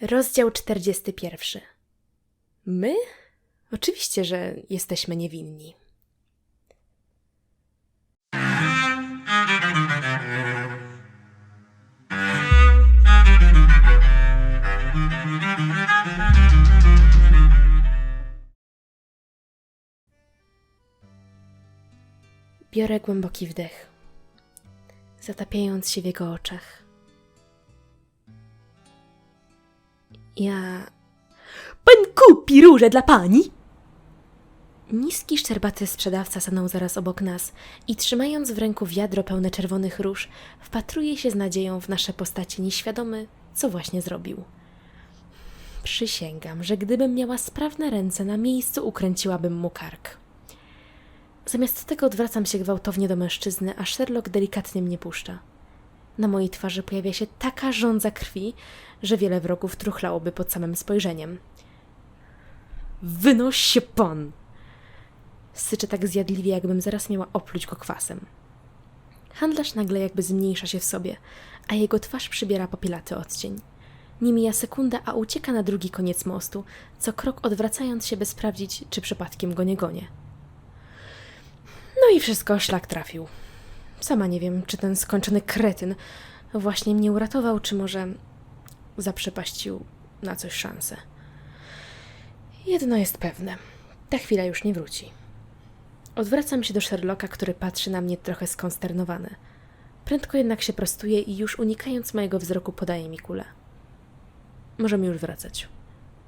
Rozdział 41. My? Oczywiście, że jesteśmy niewinni. Biorę głęboki wdech, zatapiając się w jego oczach. Ja Pan kupi róże dla pani? Niski, szczerbaty sprzedawca stanął zaraz obok nas i trzymając w ręku wiadro pełne czerwonych róż, wpatruje się z nadzieją w nasze postacie, nieświadomy, co właśnie zrobił. Przysięgam, że gdybym miała sprawne ręce, na miejscu ukręciłabym mu kark. Zamiast tego odwracam się gwałtownie do mężczyzny, a Sherlock delikatnie mnie puszcza. Na mojej twarzy pojawia się taka żądza krwi, że wiele wrogów truchlałoby pod samym spojrzeniem. Wynoś się pan! Syczy tak zjadliwie, jakbym zaraz miała opluć go kwasem. Handlarz nagle jakby zmniejsza się w sobie, a jego twarz przybiera popielaty odcień. Nie mija sekunda, a ucieka na drugi koniec mostu, co krok odwracając się, by sprawdzić, czy przypadkiem go nie gonię. No i wszystko szlak trafił. Sama nie wiem, czy ten skończony kretyn właśnie mnie uratował, czy może zaprzepaścił na coś szansę. Jedno jest pewne. Ta chwila już nie wróci. Odwracam się do Sherlocka, który patrzy na mnie trochę skonsternowany. Prędko jednak się prostuje i już unikając mojego wzroku podaje mi kulę. Możemy już wracać.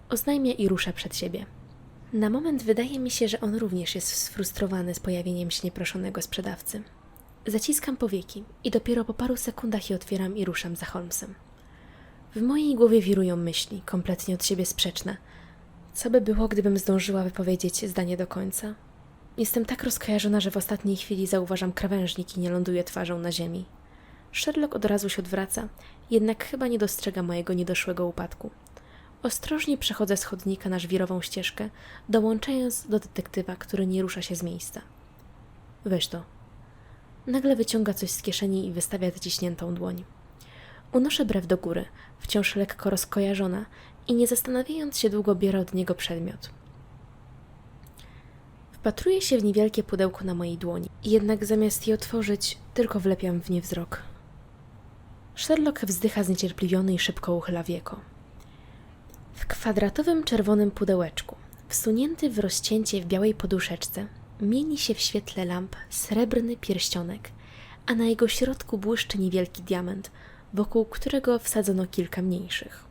Oznajmia i rusza przed siebie. Na moment wydaje mi się, że on również jest sfrustrowany z pojawieniem się nieproszonego sprzedawcy. Zaciskam powieki i dopiero po paru sekundach je otwieram i ruszam za Holmesem. W mojej głowie wirują myśli, kompletnie od siebie sprzeczne. Co by było, gdybym zdążyła wypowiedzieć zdanie do końca? Jestem tak rozkojarzona, że w ostatniej chwili zauważam krawężnik i nie ląduję twarzą na ziemi. Sherlock od razu się odwraca, jednak chyba nie dostrzega mojego niedoszłego upadku. Ostrożnie przechodzę z chodnika na żwirową ścieżkę, dołączając do detektywa, który nie rusza się z miejsca. Weź to. Nagle wyciąga coś z kieszeni i wystawia zaciśniętą dłoń. Unoszę brew do góry, wciąż lekko rozkojarzona i nie zastanawiając się długo biorę od niego przedmiot. Wpatruję się w niewielkie pudełko na mojej dłoni, jednak zamiast je otworzyć, tylko wlepiam w nie wzrok. Sherlock wzdycha zniecierpliwiony i szybko uchyla wieko. W kwadratowym czerwonym pudełeczku, wsunięty w rozcięcie w białej poduszeczce, mieni się w świetle lamp srebrny pierścionek, a na jego środku błyszczy niewielki diament, wokół którego wsadzono kilka mniejszych.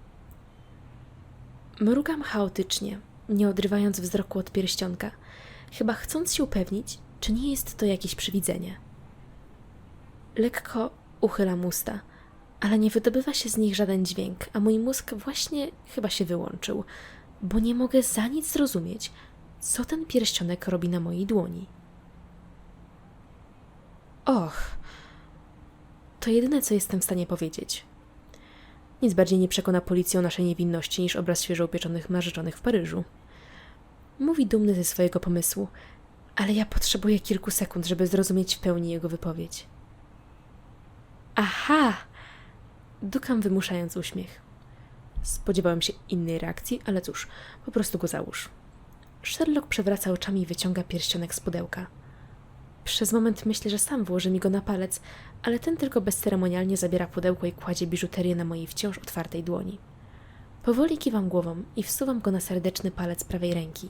Mrugam chaotycznie, nie odrywając wzroku od pierścionka, chyba chcąc się upewnić, czy nie jest to jakieś przywidzenie. Lekko uchylam usta, ale nie wydobywa się z nich żaden dźwięk, a mój mózg właśnie chyba się wyłączył, bo nie mogę za nic zrozumieć, co ten pierścionek robi na mojej dłoni. Och, to jedyne, co jestem w stanie powiedzieć. Nic bardziej nie przekona policję o naszej niewinności niż obraz świeżo upieczonych narzeczonych w Paryżu. Mówi dumny ze swojego pomysłu, ale ja potrzebuję kilku sekund, żeby zrozumieć w pełni jego wypowiedź. Aha! Dukam wymuszając uśmiech. Spodziewałem się innej reakcji, ale cóż, po prostu go załóż. Sherlock przewraca oczami i wyciąga pierścionek z pudełka. Przez moment myślę, że sam włoży mi go na palec, ale ten tylko bezceremonialnie zabiera pudełko i kładzie biżuterię na mojej wciąż otwartej dłoni. Powoli kiwam głową i wsuwam go na serdeczny palec prawej ręki.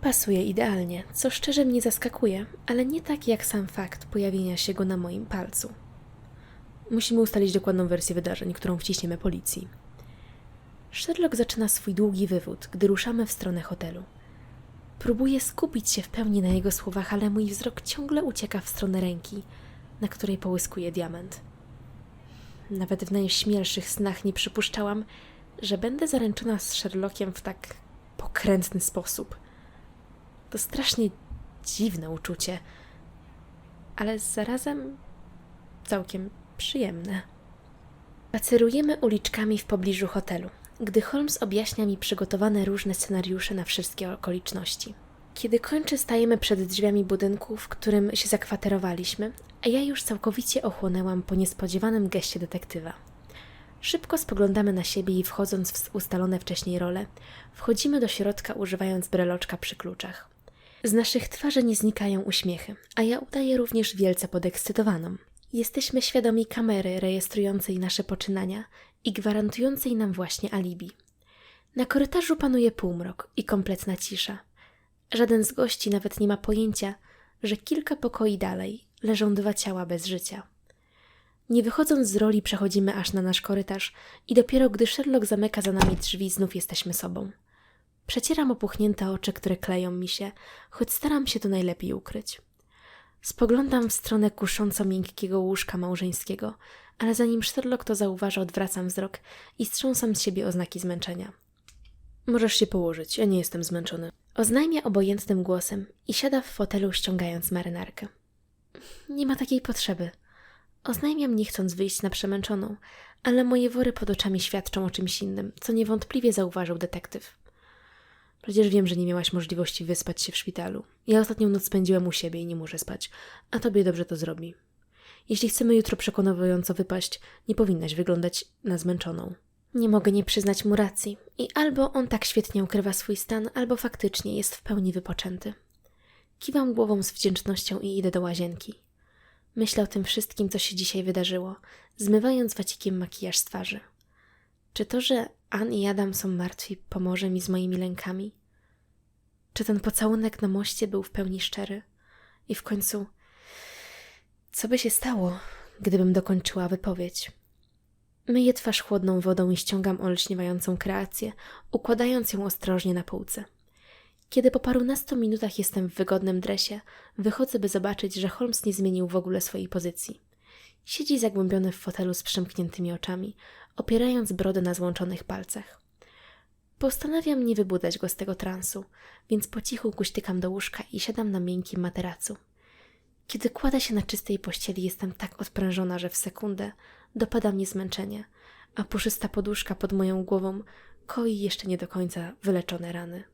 Pasuje idealnie, co szczerze mnie zaskakuje, ale nie tak jak sam fakt pojawienia się go na moim palcu. Musimy ustalić dokładną wersję wydarzeń, którą wciśniemy policji. Sherlock zaczyna swój długi wywód, gdy ruszamy w stronę hotelu. Próbuję skupić się w pełni na jego słowach, ale mój wzrok ciągle ucieka w stronę ręki, na której połyskuje diament. Nawet w najśmielszych snach nie przypuszczałam, że będę zaręczona z Sherlockiem w tak pokrętny sposób. To strasznie dziwne uczucie, ale zarazem całkiem przyjemne. Spacerujemy uliczkami w pobliżu hotelu, gdy Holmes objaśnia mi przygotowane różne scenariusze na wszystkie okoliczności. Kiedy kończy, stajemy przed drzwiami budynku, w którym się zakwaterowaliśmy, a ja już całkowicie ochłonęłam po niespodziewanym geście detektywa. Szybko spoglądamy na siebie i wchodząc w ustalone wcześniej role, wchodzimy do środka używając breloczka przy kluczach. Z naszych twarzy nie znikają uśmiechy, a ja udaję również wielce podekscytowaną. Jesteśmy świadomi kamery rejestrującej nasze poczynania i gwarantującej nam właśnie alibi. Na korytarzu panuje półmrok i kompletna cisza. Żaden z gości nawet nie ma pojęcia, że kilka pokoi dalej leżą dwa ciała bez życia. Nie wychodząc z roli, przechodzimy aż na nasz korytarz i dopiero gdy Sherlock zamyka za nami drzwi, znów jesteśmy sobą. Przecieram opuchnięte oczy, które kleją mi się, choć staram się to najlepiej ukryć. Spoglądam w stronę kusząco miękkiego łóżka małżeńskiego, ale zanim Sherlock to zauważa, odwracam wzrok i strząsam z siebie oznaki zmęczenia. Możesz się położyć, ja nie jestem zmęczony. Oznajmia obojętnym głosem i siada w fotelu, ściągając marynarkę. Nie ma takiej potrzeby. Oznajmiam, nie chcąc wyjść na przemęczoną, ale moje wory pod oczami świadczą o czymś innym, co niewątpliwie zauważył detektyw. Przecież wiem, że nie miałaś możliwości wyspać się w szpitalu. Ja ostatnią noc spędziłem u siebie i nie muszę spać, a tobie dobrze to zrobi. Jeśli chcemy jutro przekonująco wypaść, nie powinnaś wyglądać na zmęczoną. Nie mogę nie przyznać mu racji i albo on tak świetnie ukrywa swój stan, albo faktycznie jest w pełni wypoczęty. Kiwam głową z wdzięcznością i idę do łazienki. Myślę o tym wszystkim, co się dzisiaj wydarzyło, zmywając wacikiem makijaż z twarzy. Czy to, że Ann i Adam są martwi, pomoże mi z moimi lękami? Czy ten pocałunek na moście był w pełni szczery? I w końcu, co by się stało, gdybym dokończyła wypowiedź? Myję twarz chłodną wodą i ściągam olśniewającą kreację, układając ją ostrożnie na półce. Kiedy po parunastu minutach jestem w wygodnym dresie, wychodzę, by zobaczyć, że Holmes nie zmienił w ogóle swojej pozycji. Siedzi zagłębiony w fotelu z przymkniętymi oczami, opierając brodę na złączonych palcach. Postanawiam nie wybudzać go z tego transu, więc po cichu kuśtykam do łóżka i siadam na miękkim materacu. Kiedy kładę się na czystej pościeli, jestem tak odprężona, że w sekundę dopada mnie zmęczenie, a puszysta poduszka pod moją głową koi jeszcze nie do końca wyleczone rany.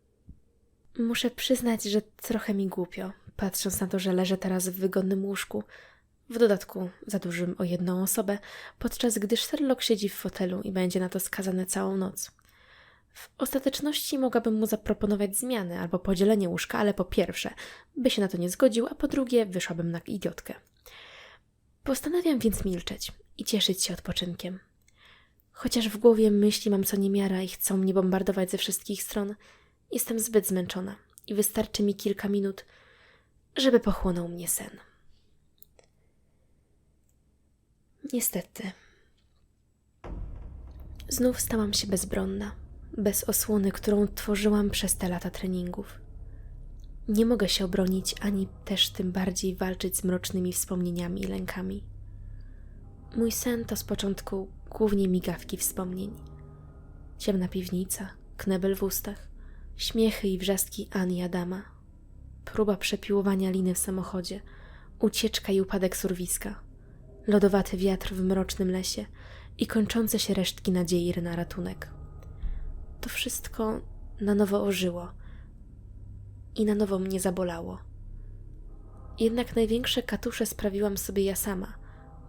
Muszę przyznać, że trochę mi głupio, patrząc na to, że leżę teraz w wygodnym łóżku, w dodatku za dużym o jedną osobę, podczas gdy Sherlock siedzi w fotelu i będzie na to skazany całą noc. W ostateczności mogłabym mu zaproponować zmiany albo podzielenie łóżka, ale po pierwsze, by się na to nie zgodził, a po drugie, wyszłabym na idiotkę. Postanawiam więc milczeć i cieszyć się odpoczynkiem. Chociaż w głowie myśli mam co niemiara i chcą mnie bombardować ze wszystkich stron, jestem zbyt zmęczona i wystarczy mi kilka minut, żeby pochłonął mnie sen. Niestety. Znów stałam się bezbronna, bez osłony, którą tworzyłam przez te lata treningów. Nie mogę się obronić, ani też tym bardziej walczyć z mrocznymi wspomnieniami i lękami. Mój sen to z początku głównie migawki wspomnień. Ciemna piwnica, knebel w ustach, śmiechy i wrzaski Ani Adama, próba przepiłowania liny w samochodzie, ucieczka i upadek z urwiska, lodowaty wiatr w mrocznym lesie i kończące się resztki nadziei na ratunek. To wszystko na nowo ożyło i na nowo mnie zabolało. Jednak największe katusze sprawiłam sobie ja sama,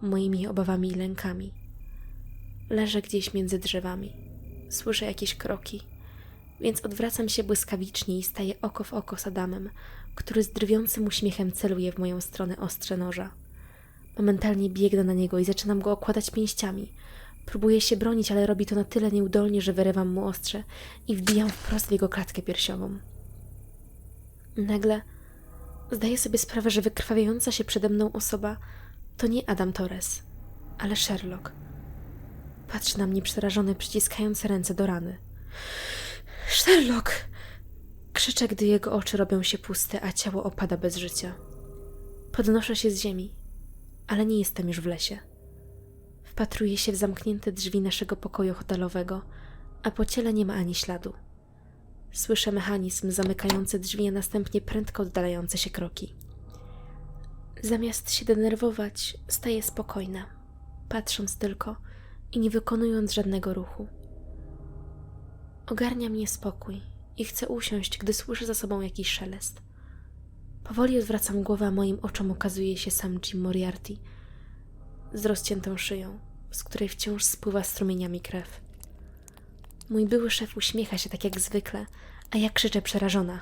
moimi obawami i lękami. Leżę gdzieś między drzewami, słyszę jakieś kroki, więc odwracam się błyskawicznie i staję oko w oko z Adamem, który z drwiącym uśmiechem celuje w moją stronę ostrze noża. Momentalnie biegnę na niego i zaczynam go okładać pięściami. Próbuję się bronić, ale robi to na tyle nieudolnie, że wyrywam mu ostrze i wbijam wprost w jego klatkę piersiową. Nagle zdaję sobie sprawę, że wykrwawiająca się przede mną osoba to nie Adam Torres, ale Sherlock. Patrzy na mnie przerażony, przyciskając ręce do rany. Sherlock! Krzyczę, gdy jego oczy robią się puste, a ciało opada bez życia. Podnoszę się z ziemi, ale nie jestem już w lesie. Wpatruję się w zamknięte drzwi naszego pokoju hotelowego, a po ciele nie ma ani śladu. Słyszę mechanizm zamykający drzwi, a następnie prędko oddalające się kroki. Zamiast się denerwować, staję spokojna, patrząc tylko i nie wykonując żadnego ruchu. Ogarnia mnie spokój i chcę usiąść, gdy słyszę za sobą jakiś szelest. Powoli odwracam głowę, a moim oczom ukazuje się sam Jim Moriarty z rozciętą szyją, z której wciąż spływa strumieniami krew. Mój były szef uśmiecha się tak jak zwykle, a ja krzyczę przerażona.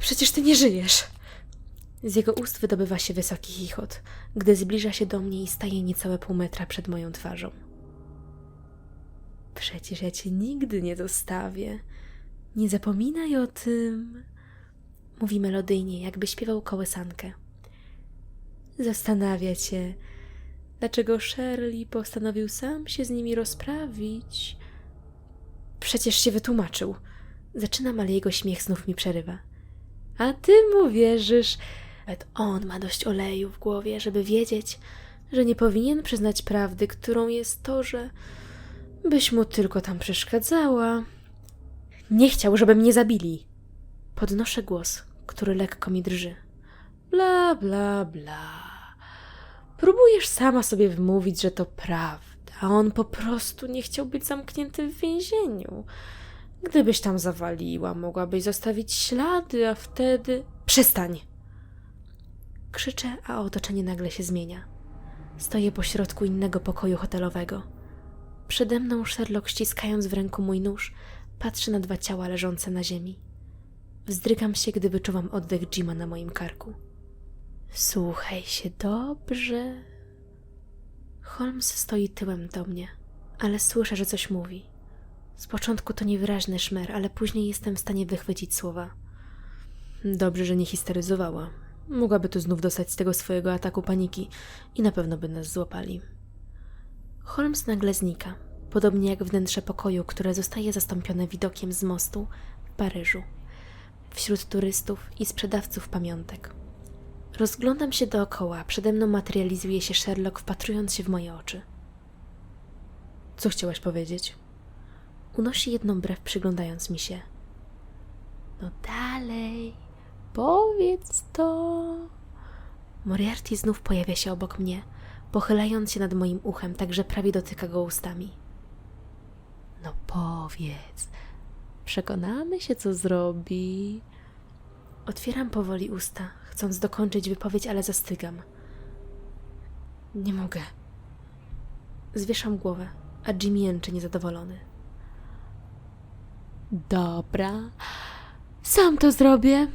Przecież ty nie żyjesz! Z jego ust wydobywa się wysoki chichot, gdy zbliża się do mnie i staje niecałe pół metra przed moją twarzą. Przecież ja cię nigdy nie zostawię. Nie zapominaj o tym. Mówi melodyjnie, jakby śpiewał kołysankę. Zastanawia cię, dlaczego Shirley postanowił sam się z nimi rozprawić. Przecież się wytłumaczył. Zaczynam, ale jego śmiech znów mi przerywa. A ty mu wierzysz. Nawet on ma dość oleju w głowie, żeby wiedzieć, że nie powinien przyznać prawdy, którą jest to, że byś mu tylko tam przeszkadzała. Nie chciał, żeby mnie zabili. Podnoszę głos, który lekko mi drży. Bla, bla, bla. Próbujesz sama sobie wmówić, że to prawda, a on po prostu nie chciał być zamknięty w więzieniu. Gdybyś tam zawaliła, mogłabyś zostawić ślady, a wtedy. Przestań! Krzyczę, a otoczenie nagle się zmienia. Stoję pośrodku innego pokoju hotelowego. Przede mną Sherlock, ściskając w ręku mój nóż, patrzy na dwa ciała leżące na ziemi. Wzdrygam się, gdy wyczuwam oddech Jima na moim karku. Słuchaj się dobrze. Holmes stoi tyłem do mnie, ale słyszę, że coś mówi. Z początku to niewyraźny szmer, ale później jestem w stanie wychwycić słowa. Dobrze, że nie histeryzowała. Mogłaby tu znów dostać z tego swojego ataku paniki i na pewno by nas złapali. Holmes nagle znika, podobnie jak wnętrze pokoju, które zostaje zastąpione widokiem z mostu w Paryżu, wśród turystów i sprzedawców pamiątek. Rozglądam się dookoła, przede mną materializuje się Sherlock, wpatrując się w moje oczy. Co chciałaś powiedzieć? Unosi jedną brew, przyglądając mi się. No dalej, powiedz to. Moriarty znów pojawia się obok mnie, pochylając się nad moim uchem, tak że prawie dotyka go ustami. No powiedz, przekonamy się, co zrobi. Otwieram powoli usta, chcąc dokończyć wypowiedź, ale zastygam. Nie mogę. Zwieszam głowę, a Jim jęczy niezadowolony. Dobra, sam to zrobię.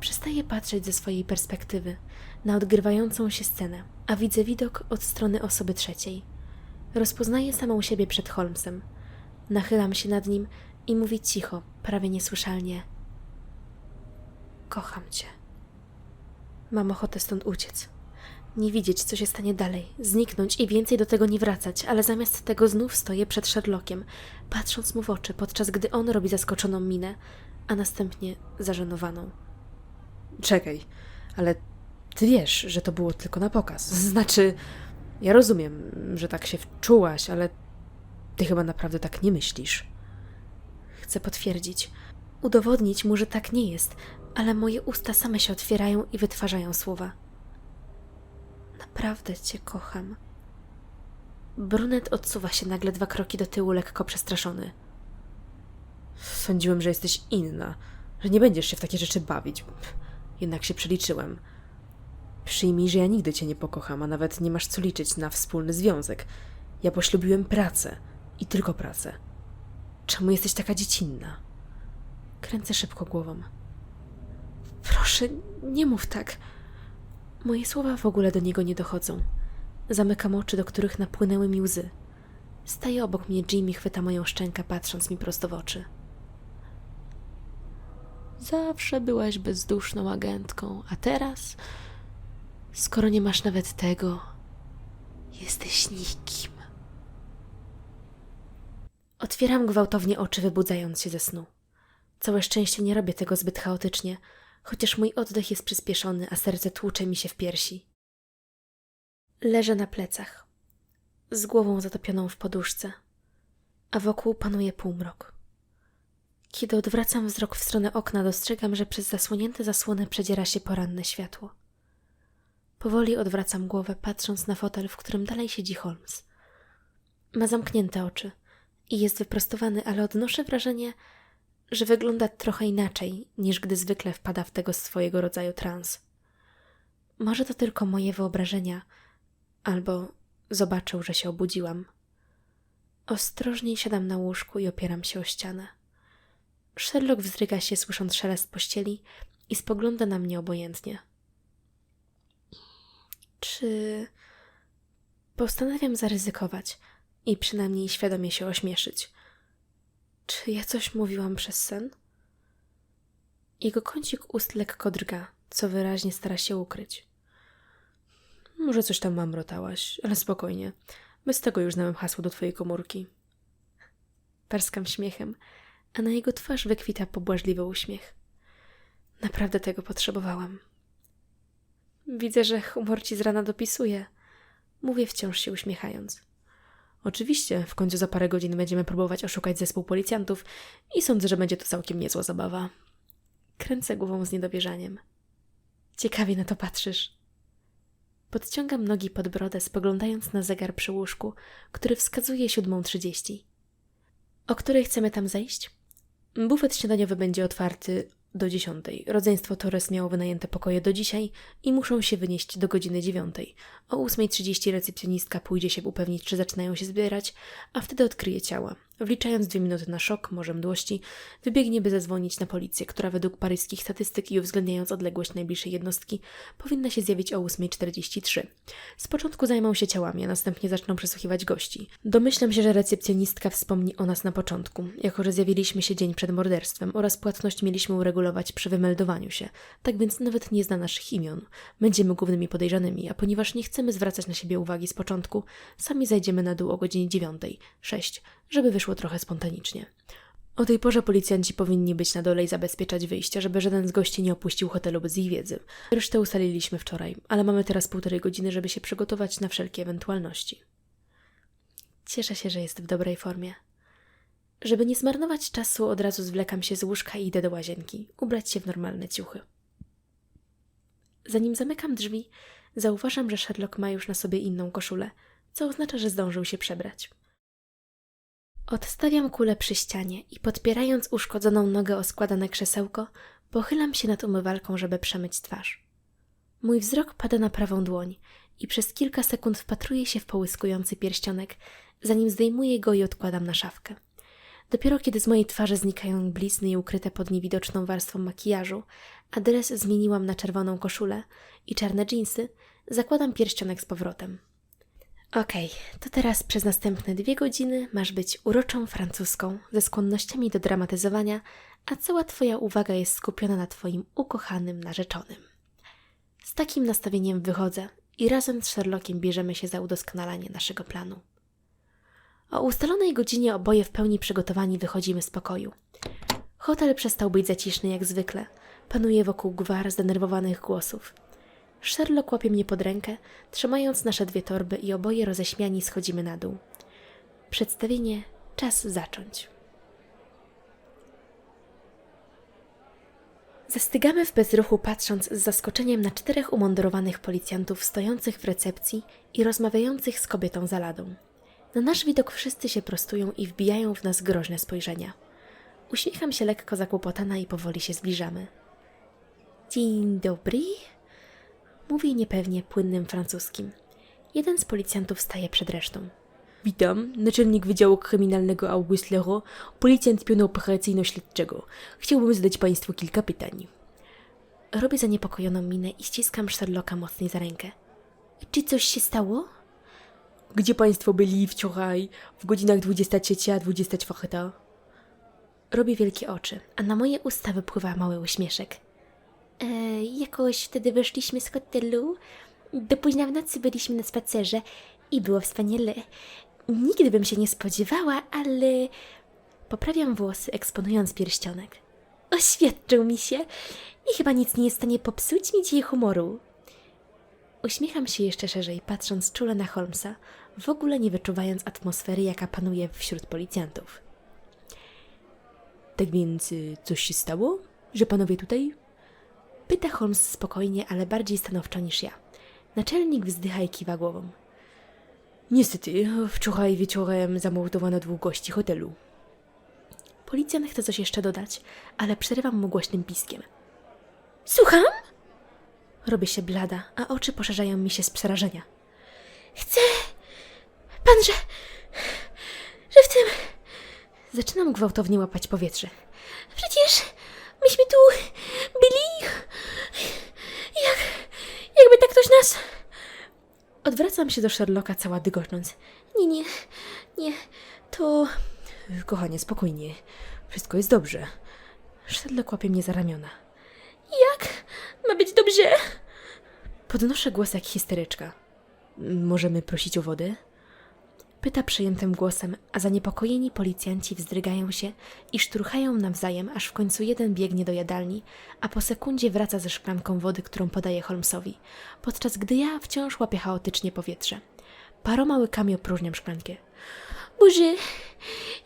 Przestaję patrzeć ze swojej perspektywy na odgrywającą się scenę, a widzę widok od strony osoby trzeciej. Rozpoznaję samą siebie przed Holmesem. Nachylam się nad nim i mówię cicho, prawie niesłyszalnie. Kocham cię. Mam ochotę stąd uciec. Nie widzieć, co się stanie dalej, zniknąć i więcej do tego nie wracać, ale zamiast tego znów stoję przed Sherlockiem, patrząc mu w oczy, podczas gdy on robi zaskoczoną minę, a następnie zażenowaną. Czekaj, ale ty wiesz, że to było tylko na pokaz. Znaczy, ja rozumiem, że tak się wczułaś, ale ty chyba naprawdę tak nie myślisz. Chcę potwierdzić, udowodnić mu, że tak nie jest, ale moje usta same się otwierają i wytwarzają słowa. Naprawdę cię kocham. Brunet odsuwa się nagle dwa kroki do tyłu, lekko przestraszony. Sądziłem, że jesteś inna, że nie będziesz się w takie rzeczy bawić. Jednak się przeliczyłem. Przyjmij, że ja nigdy cię nie pokocham, a nawet nie masz co liczyć na wspólny związek. Ja poślubiłem pracę i tylko pracę. Czemu jesteś taka dziecinna? Kręcę szybko głową. Proszę, nie mów tak. Moje słowa w ogóle do niego nie dochodzą. Zamykam oczy, do których napłynęły mi łzy. Staje obok mnie Jim i chwyta moją szczękę, patrząc mi prosto w oczy. Zawsze byłaś bezduszną agentką, a teraz, skoro nie masz nawet tego, jesteś nikim. Otwieram gwałtownie oczy, wybudzając się ze snu. Całe szczęście nie robię tego zbyt chaotycznie, chociaż mój oddech jest przyspieszony, a serce tłucze mi się w piersi. Leżę na plecach, z głową zatopioną w poduszce, a wokół panuje półmrok. Kiedy odwracam wzrok w stronę okna, dostrzegam, że przez zasłonięte zasłony przedziera się poranne światło. Powoli odwracam głowę, patrząc na fotel, w którym dalej siedzi Holmes. Ma zamknięte oczy i jest wyprostowany, ale odnoszę wrażenie, że wygląda trochę inaczej, niż gdy zwykle wpada w tego swojego rodzaju trans. Może to tylko moje wyobrażenia, albo zobaczył, że się obudziłam. Ostrożnie siadam na łóżku i opieram się o ścianę. Sherlock wzdryga się, słysząc szelest pościeli i spogląda na mnie obojętnie. Czy postanawiam zaryzykować i przynajmniej świadomie się ośmieszyć? Czy ja coś mówiłam przez sen? Jego kącik ust lekko drga, co wyraźnie stara się ukryć. Może coś tam mamrotałaś, ale spokojnie. Bez tego już znałem hasło do twojej komórki. Perskam śmiechem, a na jego twarz wykwita pobłażliwy uśmiech. Naprawdę tego potrzebowałam. Widzę, że humor ci z rana dopisuje. Mówię wciąż się uśmiechając. Oczywiście, w końcu za parę godzin będziemy próbować oszukać zespół policjantów i sądzę, że będzie to całkiem niezła zabawa. Kręcę głową z niedowierzaniem. Ciekawie na to patrzysz. Podciągam nogi pod brodę, spoglądając na zegar przy łóżku, który wskazuje 7.30. O której chcemy tam zejść? Bufet śniadaniowy będzie otwarty do 10. Rodzeństwo Torres miało wynajęte pokoje do dzisiaj i muszą się wynieść do godziny 9. O 8.30 recepcjonistka pójdzie się upewnić, czy zaczynają się zbierać, a wtedy odkryje ciała. Wliczając dwie minuty na szok, może mdłości, wybiegnie, by zadzwonić na policję, która według paryskich statystyk i uwzględniając odległość najbliższej jednostki, powinna się zjawić o 8.43. Z początku zajmą się ciałami, a następnie zaczną przesłuchiwać gości. Domyślam się, że recepcjonistka wspomni o nas na początku, jako że zjawiliśmy się dzień przed morderstwem oraz płatność mieliśmy uregulować przy wymeldowaniu się, tak więc nawet nie zna naszych imion. Będziemy głównymi podejrzanymi, a ponieważ nie chcemy zwracać na siebie uwagi z początku, sami zajdziemy na dół o godzinie 9, 6, żeby wyszło trochę spontanicznie. O tej porze policjanci powinni być na dole i zabezpieczać wyjścia, żeby żaden z gości nie opuścił hotelu bez ich wiedzy. Resztę ustaliliśmy wczoraj, ale mamy teraz półtorej godziny, żeby się przygotować na wszelkie ewentualności. Cieszę się, że jest w dobrej formie. Żeby nie zmarnować czasu, od razu zwlekam się z łóżka i idę do łazienki, ubrać się w normalne ciuchy. Zanim zamykam drzwi, zauważam, że Sherlock ma już na sobie inną koszulę, co oznacza, że zdążył się przebrać. Odstawiam kulę przy ścianie i podpierając uszkodzoną nogę o składane krzesełko, pochylam się nad umywalką, żeby przemyć twarz. Mój wzrok pada na prawą dłoń i przez kilka sekund wpatruję się w połyskujący pierścionek, zanim zdejmuję go i odkładam na szafkę. Dopiero kiedy z mojej twarzy znikają blizny i ukryte pod niewidoczną warstwą makijażu, a dres zmieniłam na czerwoną koszulę i czarne dżinsy, zakładam pierścionek z powrotem. Okej, to teraz przez następne dwie godziny masz być uroczą francuską ze skłonnościami do dramatyzowania, a cała twoja uwaga jest skupiona na twoim ukochanym narzeczonym. Z takim nastawieniem wychodzę i razem z Sherlockiem bierzemy się za udoskonalanie naszego planu. O ustalonej godzinie oboje w pełni przygotowani wychodzimy z pokoju. Hotel przestał być zaciszny jak zwykle. Panuje wokół gwar zdenerwowanych głosów. Sherlock łapie mnie pod rękę, trzymając nasze dwie torby i oboje roześmiani schodzimy na dół. Przedstawienie czas zacząć. Zastygamy w bezruchu, patrząc z zaskoczeniem na czterech umundurowanych policjantów stojących w recepcji i rozmawiających z kobietą za ladą. Na nasz widok wszyscy się prostują i wbijają w nas groźne spojrzenia. Uśmiecham się lekko zakłopotana i powoli się zbliżamy. Dzień dobry, mówi niepewnie płynnym francuskim. Jeden z policjantów staje przed resztą. Witam, naczelnik Wydziału Kryminalnego Auguste Leroy, policjant pionu operacyjno-śledczego. Chciałbym zadać Państwu kilka pytań. Robię zaniepokojoną minę i ściskam Sherlocka mocniej za rękę. Czy coś się stało? Gdzie Państwo byli wczoraj w godzinach 23 a 24? Robię wielkie oczy, a na moje usta wypływa mały uśmieszek. E, jakoś wtedy wyszliśmy z hotelu. Do późna w nocy byliśmy na spacerze i było wspaniale. Nigdy bym się nie spodziewała, ale... Poprawiam włosy, eksponując pierścionek. Oświadczył mi się i chyba nic nie jest w stanie popsuć mi dzisiaj humoru. Uśmiecham się jeszcze szerzej, patrząc czule na Holmesa, w ogóle nie wyczuwając atmosfery, jaka panuje wśród policjantów. Tak więc coś się stało? Że Panowie tutaj? Pyta Holmes spokojnie, ale bardziej stanowczo niż ja. Naczelnik wzdycha i kiwa głową. Niestety, wczoraj wieczorem zamordowano dwóch gości hotelu. Policjant chce coś jeszcze dodać, ale przerywam mu głośnym piskiem. Słucham? Robię się blada, a oczy poszerzają mi się z przerażenia. Chcę pan, że... że w tym... Zaczynam gwałtownie łapać powietrze. Przecież myśmy tu byli... Jak... nas... Odwracam się do Sherlocka cała dygocząc. Nie, nie, nie, to... Kochanie, spokojnie. Wszystko jest dobrze. Sherlock łapie mnie za ramiona. Jak ma być dobrze? Podnoszę głos jak histeryczka. Możemy prosić o wodę? Pyta przejętym głosem, a zaniepokojeni policjanci wzdrygają się i szturchają nawzajem, aż w końcu jeden biegnie do jadalni, a po sekundzie wraca ze szklanką wody, którą podaje Holmesowi, podczas gdy ja wciąż łapię chaotycznie powietrze. Paroma łykami opróżniam szklankę. Boże,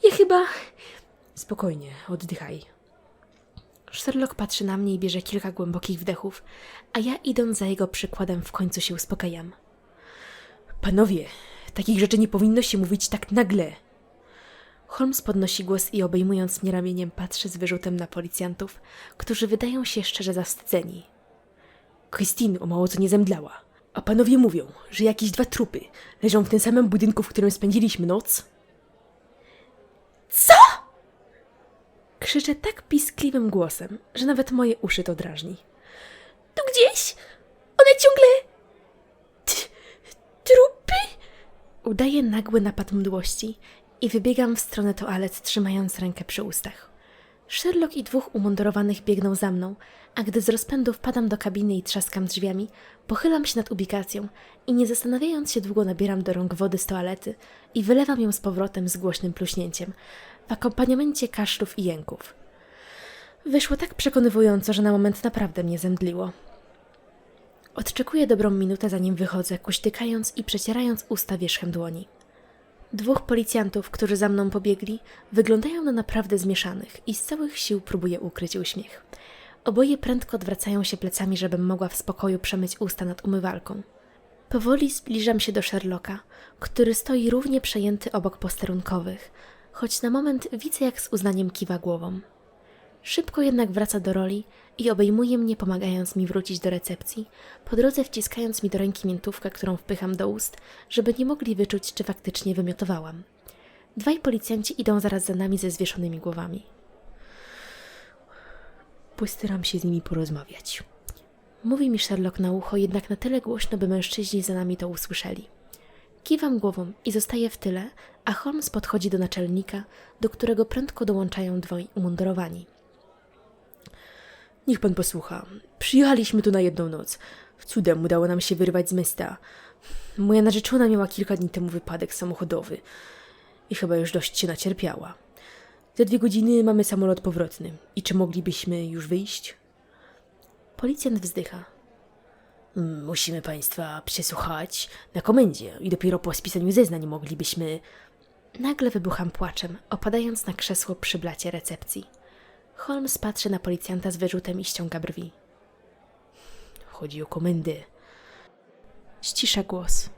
ja chyba... Spokojnie, oddychaj. Sherlock patrzy na mnie i bierze kilka głębokich wdechów, a ja idąc za jego przykładem w końcu się uspokajam. Panowie, takich rzeczy nie powinno się mówić tak nagle. Holmes podnosi głos i obejmując mnie ramieniem patrzy z wyrzutem na policjantów, którzy wydają się szczerze zawstydzeni. Christine o mało co nie zemdlała, a panowie mówią, że jakieś dwa trupy leżą w tym samym budynku, w którym spędziliśmy noc. Krzyczę tak piskliwym głosem, że nawet moje uszy to drażni. Tu gdzieś? One ciągle... T trupy? Udaję nagły napad mdłości i wybiegam w stronę toalet, trzymając rękę przy ustach. Sherlock i dwóch umundurowanych biegną za mną, a gdy z rozpędu wpadam do kabiny i trzaskam drzwiami, pochylam się nad ubikacją i nie zastanawiając się długo nabieram do rąk wody z toalety i wylewam ją z powrotem z głośnym pluśnięciem, w akompaniamencie kaszlów i jęków. Wyszło tak przekonywująco, że na moment naprawdę mnie zemdliło. Odczekuję dobrą minutę, zanim wychodzę, kuśtykając i przecierając usta wierzchem dłoni. Dwóch policjantów, którzy za mną pobiegli, wyglądają na naprawdę zmieszanych i z całych sił próbuję ukryć uśmiech. Oboje prędko odwracają się plecami, żebym mogła w spokoju przemyć usta nad umywalką. Powoli zbliżam się do Sherlocka, który stoi równie przejęty obok posterunkowych, choć na moment widzę, jak z uznaniem kiwa głową. Szybko jednak wraca do roli i obejmuje mnie, pomagając mi wrócić do recepcji, po drodze wciskając mi do ręki miętówkę, którą wpycham do ust, żeby nie mogli wyczuć, czy faktycznie wymiotowałam. Dwaj policjanci idą zaraz za nami ze zwieszonymi głowami. Postaram się z nimi porozmawiać. Mówi mi Sherlock na ucho, jednak na tyle głośno, by mężczyźni za nami to usłyszeli. Kiwam głową i zostaję w tyle, a Holmes podchodzi do naczelnika, do którego prędko dołączają dwoi umundurowani. Niech pan posłucha. Przyjechaliśmy tu na jedną noc. Cudem udało nam się wyrwać z miasta. Moja narzeczona miała kilka dni temu wypadek samochodowy i chyba już dość się nacierpiała. Za dwie godziny mamy samolot powrotny. I czy moglibyśmy już wyjść? Policjant wzdycha. "Mm, Musimy państwa przesłuchać na komendzie i dopiero po spisaniu zeznań moglibyśmy. Nagle wybucham płaczem, opadając na krzesło przy blacie recepcji. Holmes patrzy na policjanta z wyrzutem i ściąga brwi. Chodzi o komendę. Ścisza głos.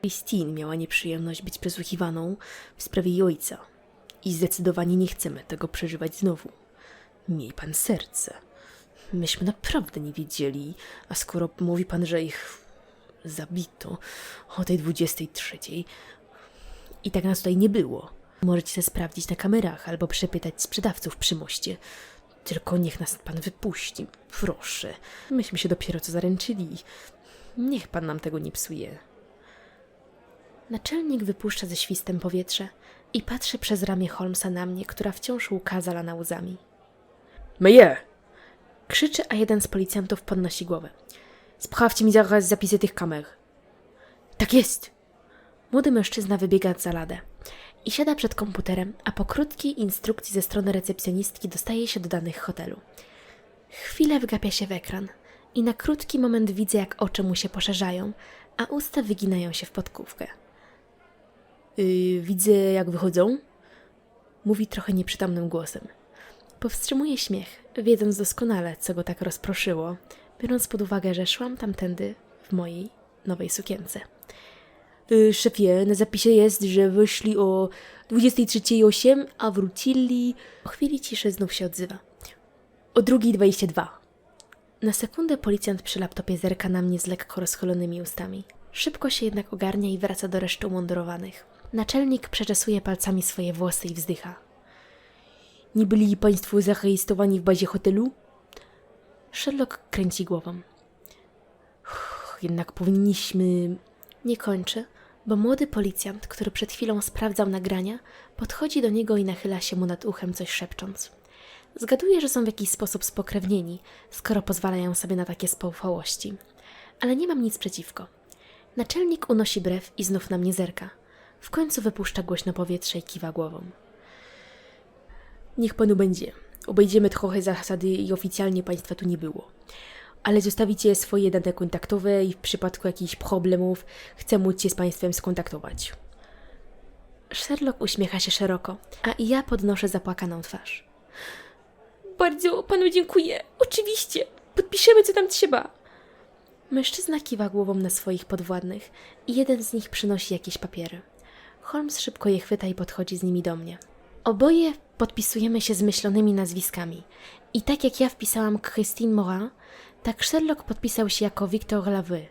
Christine miała nieprzyjemność być przesłuchiwaną w sprawie jej ojca. I zdecydowanie nie chcemy tego przeżywać znowu. Miej pan serce. Myśmy naprawdę nie wiedzieli, a skoro mówi pan, że ich zabito o tej 23, i tak nas tutaj nie było. Możecie się sprawdzić na kamerach albo przepytać sprzedawców przy moście. Tylko niech nas pan wypuści, proszę. Myśmy się dopiero co zaręczyli. Niech pan nam tego nie psuje. Naczelnik wypuszcza ze świstem powietrze i patrzy przez ramię Holmesa na mnie, która wciąż łka zalana łzami. Meje! Krzyczy, a jeden z policjantów podnosi głowę. Sprawdźcie mi zaraz zapisy tych kamer. Tak jest! Młody mężczyzna wybiega za ladę i siada przed komputerem, a po krótkiej instrukcji ze strony recepcjonistki dostaje się do danych hotelu. Chwilę wgapia się w ekran i na krótki moment widzę, jak oczy mu się poszerzają, a usta wyginają się w podkówkę. Yy, widzę, jak wychodzą? Mówi trochę nieprzytomnym głosem. Powstrzymuje śmiech, wiedząc doskonale, co go tak rozproszyło, biorąc pod uwagę, że szłam tamtędy w mojej nowej sukience. Y, Szefie, na zapisie jest, że wyszli o 23.08, a wrócili... Po chwili ciszy znów się odzywa. O 2.22. Na sekundę policjant przy laptopie zerka na mnie z lekko rozchylonymi ustami. Szybko się jednak ogarnia i wraca do reszty umundurowanych. Naczelnik przeczesuje palcami swoje włosy i wzdycha. Nie byli państwo zarejestrowani w bazie hotelu? Sherlock kręci głową. Uff, Jednak powinniśmy. Nie kończy, bo młody policjant, który przed chwilą sprawdzał nagrania, podchodzi do niego i nachyla się mu nad uchem, coś szepcząc. Zgaduję, że są w jakiś sposób spokrewnieni, skoro pozwalają sobie na takie spoufałości. Ale nie mam nic przeciwko. Naczelnik unosi brew i znów na mnie zerka. W końcu wypuszcza głośno powietrze i kiwa głową. Niech panu będzie. Obejdziemy trochę zasady i oficjalnie państwa tu nie było. Ale zostawicie swoje dane kontaktowe i w przypadku jakichś problemów chcę móc się z państwem skontaktować. Sherlock uśmiecha się szeroko, a ja podnoszę zapłakaną twarz. Bardzo panu dziękuję. Oczywiście. Podpiszemy, co tam trzeba. Mężczyzna kiwa głową na swoich podwładnych i jeden z nich przynosi jakieś papiery. Holmes szybko je chwyta i podchodzi z nimi do mnie. Oboje podpisujemy się zmyślonymi nazwiskami. I tak jak ja wpisałam Christine Morin, tak Sherlock podpisał się jako Victor Laveux.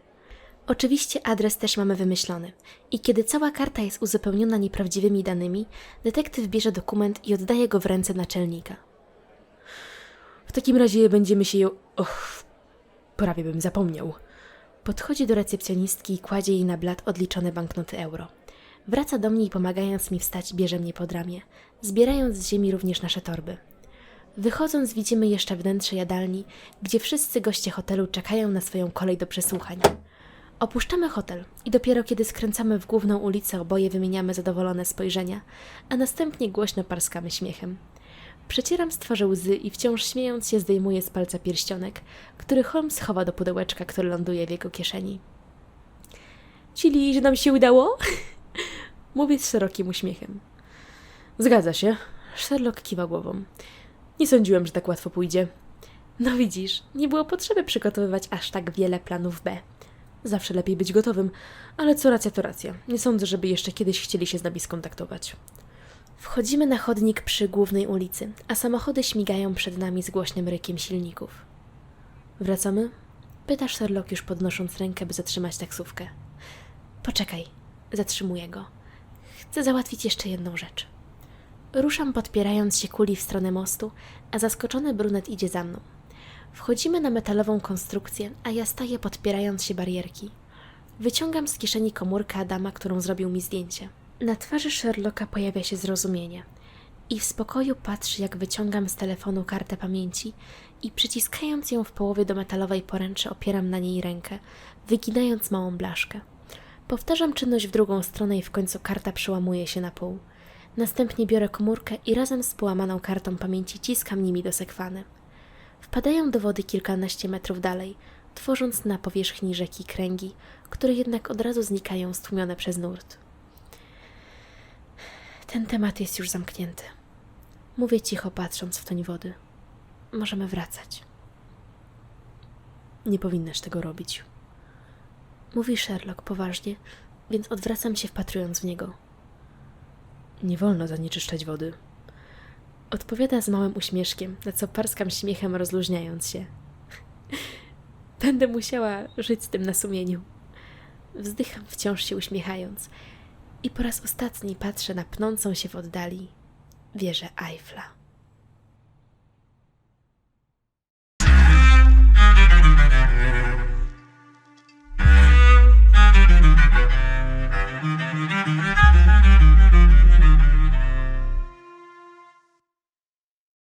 Oczywiście adres też mamy wymyślony. I kiedy cała karta jest uzupełniona nieprawdziwymi danymi, detektyw bierze dokument i oddaje go w ręce naczelnika. W takim razie będziemy się. Och, prawie bym zapomniał. Podchodzi do recepcjonistki i kładzie jej na blat odliczone banknoty euro. Wraca do mnie i pomagając mi wstać, bierze mnie pod ramię, zbierając z ziemi również nasze torby. Wychodząc, widzimy jeszcze wnętrze jadalni, gdzie wszyscy goście hotelu czekają na swoją kolej do przesłuchań. Opuszczamy hotel i dopiero kiedy skręcamy w główną ulicę, oboje wymieniamy zadowolone spojrzenia, a następnie głośno parskamy śmiechem. Przecieram z twarzy łzy i wciąż śmiejąc się zdejmuję z palca pierścionek, który Holmes chowa do pudełeczka, które ląduje w jego kieszeni. Czyli, że nam się udało? Mówię z szerokim uśmiechem. Zgadza się. Sherlock kiwa głową. Nie sądziłem, że tak łatwo pójdzie. No widzisz, nie było potrzeby przygotowywać aż tak wiele planów B. Zawsze lepiej być gotowym, ale co racja to racja. Nie sądzę, żeby jeszcze kiedyś chcieli się z nami skontaktować. Wchodzimy na chodnik przy głównej ulicy, a samochody śmigają przed nami z głośnym rykiem silników. Wracamy? Pyta Sherlock już podnosząc rękę, by zatrzymać taksówkę. Poczekaj, zatrzymuję go. Chcę załatwić jeszcze jedną rzecz. Ruszam podpierając się kuli w stronę mostu, a zaskoczony brunet idzie za mną. Wchodzimy na metalową konstrukcję, a ja staję podpierając się barierki. Wyciągam z kieszeni komórkę Adama, którą zrobił mi zdjęcie. Na twarzy Sherlocka pojawia się zrozumienie i w spokoju patrzy, jak wyciągam z telefonu kartę pamięci i przyciskając ją w połowie do metalowej poręczy opieram na niej rękę, wyginając małą blaszkę. Powtarzam czynność w drugą stronę i w końcu karta przełamuje się na pół. Następnie biorę komórkę i razem z połamaną kartą pamięci ciskam nimi do sekwany. Wpadają do wody kilkanaście metrów dalej, tworząc na powierzchni rzeki kręgi, które jednak od razu znikają stłumione przez nurt. Ten temat jest już zamknięty. Mówię cicho, patrząc w toń wody. Możemy wracać. Nie powinnaś tego robić. Mówi Sherlock poważnie, więc odwracam się wpatrując w niego. Nie wolno zanieczyszczać wody. Odpowiada z małym uśmieszkiem, na co parskam śmiechem, rozluźniając się. Będę musiała żyć z tym na sumieniu. Wzdycham wciąż się uśmiechając i po raz ostatni patrzę na pnącą się w oddali wieżę Eiffla.